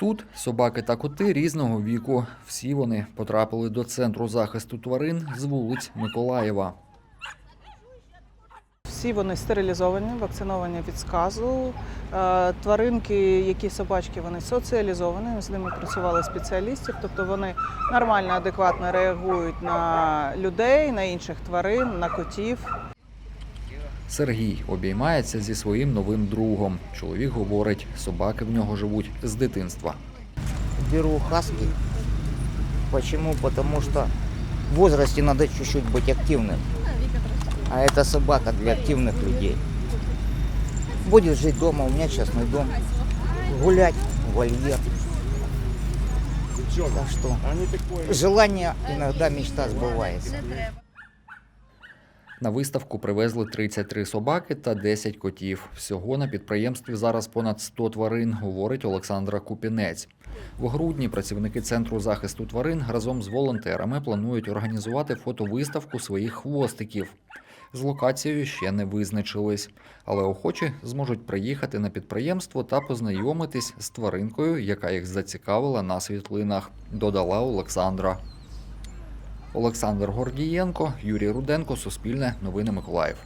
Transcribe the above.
Тут собаки та коти різного віку. Всі вони потрапили до центру захисту тварин з вулиць Миколаєва. Всі вони стерилізовані, вакциновані від сказу. Е, Тваринки, які собачки, вони соціалізовані. З ними працювали спеціалістів, тобто вони нормально, адекватно реагують на людей, на інших тварин, на котів. Сергій обіймається зі своїм новим другом. Чоловік говорить, собаки в нього живуть з дитинства. беру хаски. Почему? Потому что в возрасте надо чуть-чуть быть активным. А это собака для активных людей. Будет жить дома, у меня частный дом. Гулять, вольер. Так что желание иногда мечта сбывается. На виставку привезли 33 собаки та 10 котів. Всього на підприємстві зараз понад 100 тварин, говорить Олександра Купінець. В грудні працівники центру захисту тварин разом з волонтерами планують організувати фотовиставку своїх хвостиків. З локацією ще не визначились, але охочі зможуть приїхати на підприємство та познайомитись з тваринкою, яка їх зацікавила на світлинах, додала Олександра. Олександр Гордієнко, Юрій Руденко, Суспільне, Новини Миколаїв.